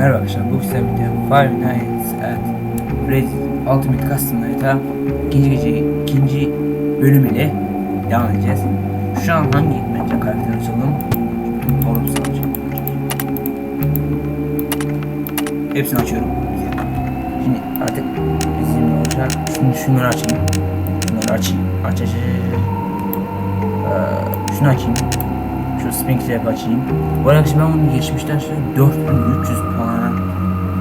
Merhaba arkadaşlar, bu sistemde Five Nights at Freddy's Ultimate Custom Night'a ikinci gece, ikinci bölüm ile devam edeceğiz. Şu an hangi bence karakteri açalım? Forum sanatçı. Hepsini açıyorum. Şimdi artık bizim olacak. Şunu, şunları açayım. Şunları açayım. Aç aç aç. aç. Ee, şunu açayım. Şu Sphinx Rap açayım. Bu arada ben bunu geçmişten şöyle 4300 puana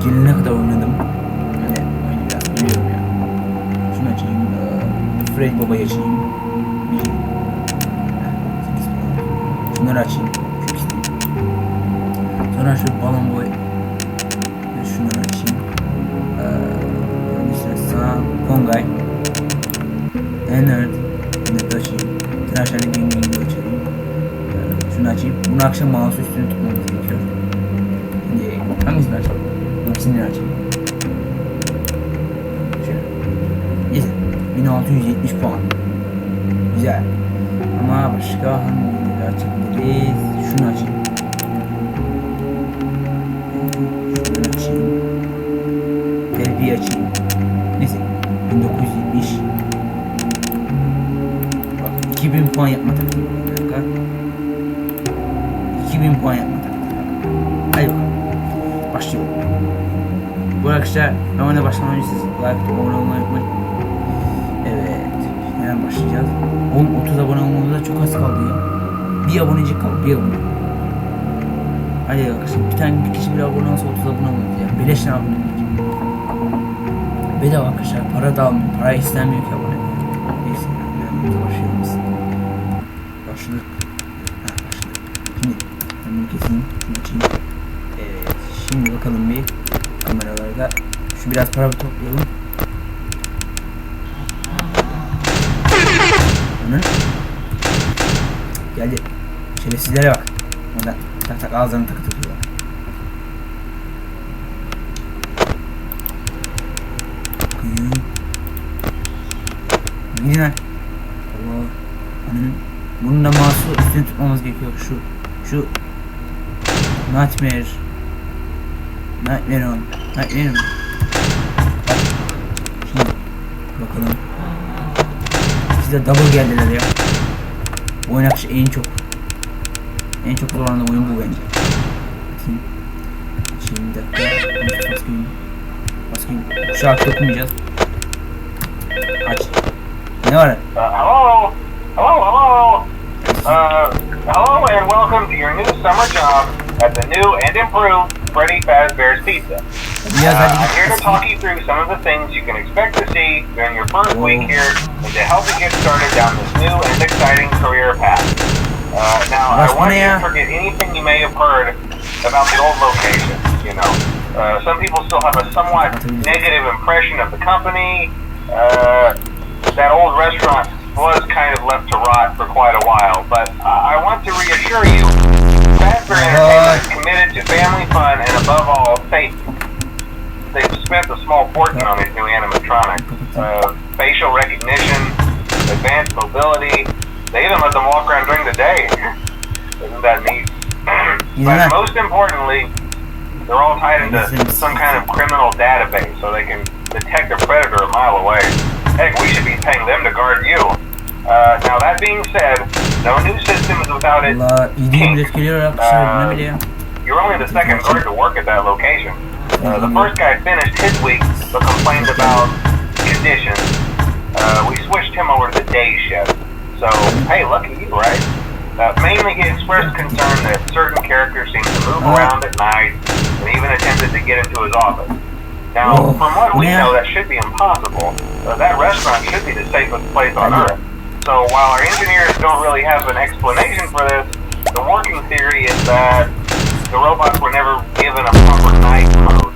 gelene kadar oynadım. Hani oyunu biraz biliyorum ya. Şunu açayım. Ee, Fred Baba'yı açayım. Şunları açayım. Sonra şu Balon Boy. Şunları açayım. Ee, süre sağ. Kongay. Ennard. Bunu da açayım. Tıraşlarla Gaming'i açayım. Ee, Şunu açayım. Bunu akşam mouse üstüne tutmamız gerekiyor. Şimdi hangisini açalım? İkisini açayım. Şöyle. Güzel. 1670 puan. Güzel. Ama başka hangileri açabiliriz? Şunu açayım. Ben ona başlamadan önce siz like abone olmayı unutmayın. Evet. Hemen başlayacağız. Oğlum 30 abone olmamıza çok az kaldı ya. Bir abonecik kaldı. Bir abone. Hadi arkadaşlar bir tane bir kişi bir abone olsa 30 abone olmaz ya. Beleşten abone olacak. Bedava arkadaşlar. Para da almıyor. Para istenmiyor ki abone. Neyse. Hemen başlayalım biz. Başladık. Ha, başladık. Şimdi ben bunu. Şunu açayım. Evet. Şimdi bakalım bir kameralarda. Şu biraz para toplayalım. Onun. Geldi. Şerefsizlere bak. Oradan tak tak ağızlarını takı takıyorlar. Gidin lan. Allah. Ananın. Bunun da mouse'u üstüne tutmamız gerekiyor. Şu. Şu. Nightmare. Nightmare on. Nightmare on. Bakalım. Size double geldiler ya. Bu oyun akışı en çok. En çok zorlanan oyun bu bence. Bakayım. Şimdi bir dakika. Baskın. Baskın. Bu şarkı okumayacağız. Aç. Ne var? Uh, hello? Hello, hello? Uh, hello and welcome to your new summer job at the new and improved Freddy Fazbear's Pizza. Biraz Uh, I'm here to talk you through some of the things you can expect to see during your first week here and to help you get started down this new and exciting career path. Uh, now, I want you to forget anything you may have heard about the old location, you know. Uh, some people still have a somewhat negative impression of the company. Uh, that old restaurant was kind of left to rot for quite a while, but I I want to reassure you, Fazbear Entertainment is committed to family fun and above all, safety. They've spent a small fortune on these new animatronics. Uh, facial recognition, advanced mobility, they even let them walk around during the day. Isn't that neat? Yeah. But most importantly, they're all tied into some kind of criminal database so they can detect a predator a mile away. Heck, we should be paying them to guard you. Uh, now that being said, no new system is without its Allah yediğim etkiliyor arkadaşlar ne bileyim. you're only the second guard to work at that location. Uh, the first guy finished his week but complained about conditions. Uh, we switched him over to the day shift. So, hey, lucky you, right? Uh, mainly he expressed concern that certain characters seem to move Uh. around at night and even attempted to get into his office. Now, Oh, from what we yeah. know, that should be impossible. Uh, that restaurant should be the safest place on earth. So while our engineers don't really have an explanation for this, the working theory is that the robots were never given a proper night mode.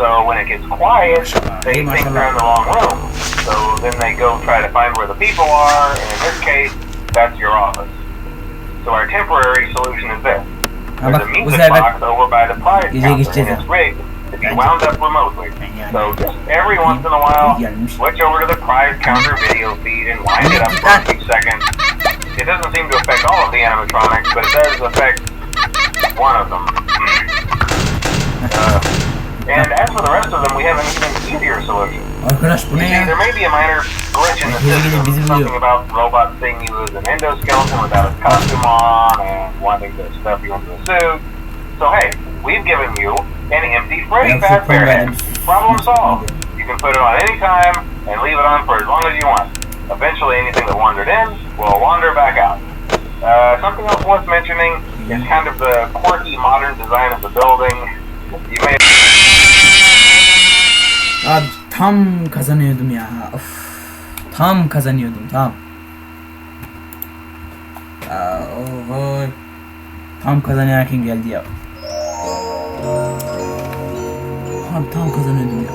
So when it gets quiet, they think they're in the wrong room. So then they go try to find where the people are, and in this case, that's your office. So our temporary solution is this. There's a music box over by the prize counter, and it's rigged to be wound up remotely. So just every once in a while, switch over to the prize counter video feed and wind it up for a few seconds. It doesn't seem to affect all of the animatronics, but it does affect one of them. For the rest of them, we have an even easier solution. Arkadaş bu You ne see, ya? there may be a minor glitch in the system, something about robots seeing you as an endoskeleton without a costume on and wanting to stuff you into a suit. So hey, we've given you an empty Freddy Fazbear head. Problem solved. You can put it on any time and leave it on for as long as you want. Eventually, anything that wandered in will wander back out. Uh, something else worth mentioning is kind of the quirky modern design of the building. You may Abi tam kazanıyordum ya. Of. Tam kazanıyordum tam. Aa, oy. Tam kazanırken geldi ya. Abi tam kazanıyordum ya.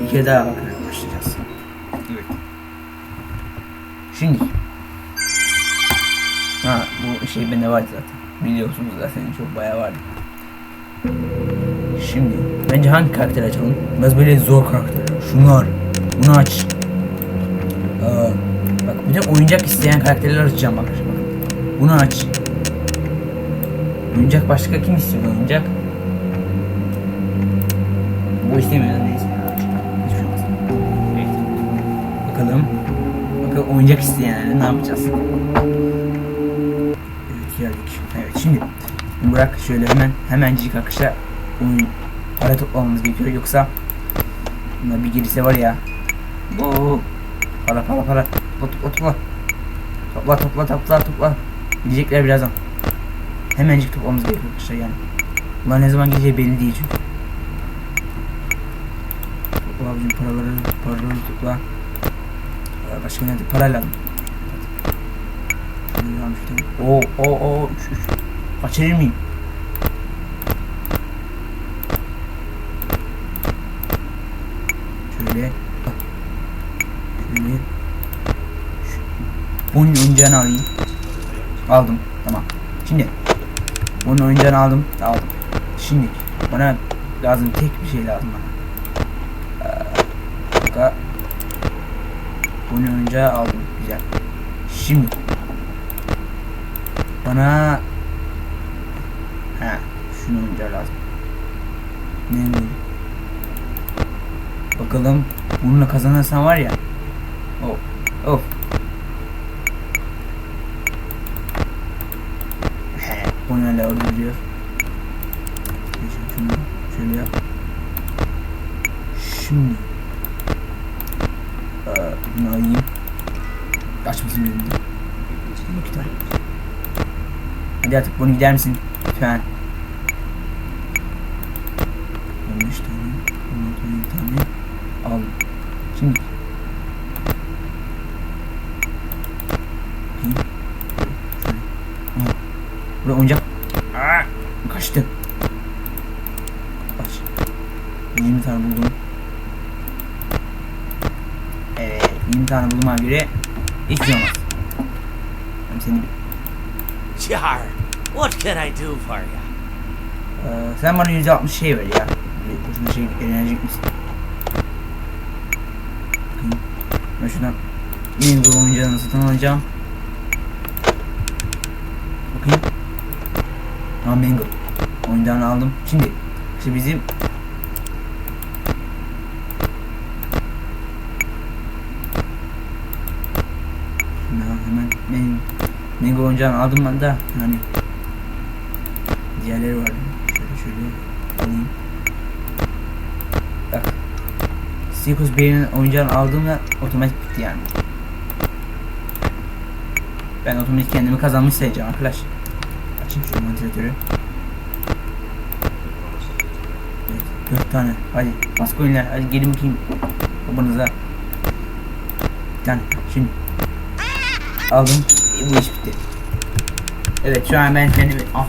Bir kere daha bakarak başlayacağız. Evet. Şimdi. Ha bu şey bende vardı zaten. Biliyorsunuz zaten çok bayağı vardı. Şimdi bence hangi karakter açalım? Biraz böyle zor karakterler. Şunlar. Bunu aç. Aa, bak bir de oyuncak isteyen karakterler açacağım bak. Bunu aç. Oyuncak başka kim istiyor oyuncak? Bu istemiyor neyse. Hiçbir şey. Evet. Bakalım. Bakalım oyuncak isteyenlerle ne yapacağız? Evet geldik. Evet şimdi Burak şöyle hemen hemencik akışa oyun para toplamamız gerekiyor. Yoksa buna bir girse var ya bu para para para. Topla topla topla topla topla topla. Diyecekler birazdan. Hemencik toplamamız gerekiyor arkadaşlar yani. Bunlar ne zaman geleceği belli değil çünkü. Topla abicim paraları paraları topla. Ee, başka nerede para lazım. O o o 3 3 Açayım mı? Şöyle. Şöyle. Bunun oyuncağını alayım. Aldım. Tamam. Şimdi. Bunun oyuncağını aldım. Aldım. Şimdi. Bana lazım tek bir şey lazım bana. Ee, Dakika. Bunun oyuncağı aldım. Güzel. Şimdi. Bana Ha, şunu oyuncağı lazım. Ne bu? Bakalım bununla kazanırsan var ya. Of. Of. He, bu ne la. Neyse, Şunu şöyle yap. Şimdi. Ee, bunu alayım. Açmasın benim de. İki tane. Hadi artık bunu gider misin? Lütfen. 15 tane. 16 tane. Al. Şimdi. Buraya oyuncak. Aa, kaçtı. Aç. 20 tane buldum. Evet. 20 tane bulduğuma göre hiç olmaz. Ben seni bir... What can I do for you? Ee, sen bana 160 şey ver ya. Boşuna şey eğlenecek misin? Ben şuradan Mingo oyuncağını satın alacağım. Bakayım. Tamam Mingo. Oyuncağını aldım. Şimdi işte bizim Şimdi hemen Mingo oyuncağını aldım ben de yani diğerleri var. Şöyle alayım. Bak. Seekers Bey'in oyuncağını aldığımda otomatik bitti yani. Ben otomatik kendimi kazanmış sayacağım arkadaş. Açayım şu vantilatörü. Evet, dört tane. Hadi bas coinler. Hadi gelin bakayım. Babanıza. Bir tane. Şimdi. Aldım. E, bu iş bitti. Evet şu an ben kendimi ah,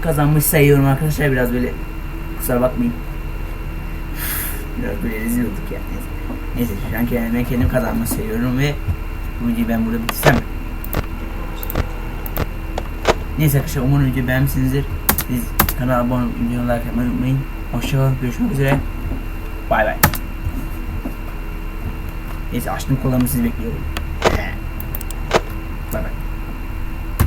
kazanmış sayıyorum arkadaşlar biraz böyle kusura bakmayın. Biraz böyle rezil olduk ya. Neyse. Şu an kendimi, ben kendim kazanmış sayıyorum ve bu videoyu ben burada bitirsem. Neyse arkadaşlar umarım videoyu beğenmişsinizdir. Siz kanala abone olup videoyu like yapmayı unutmayın. Hoşçakalın. Görüşmek üzere. Bay bay. Neyse açtım kolamı sizi bekliyorum. Bay bay.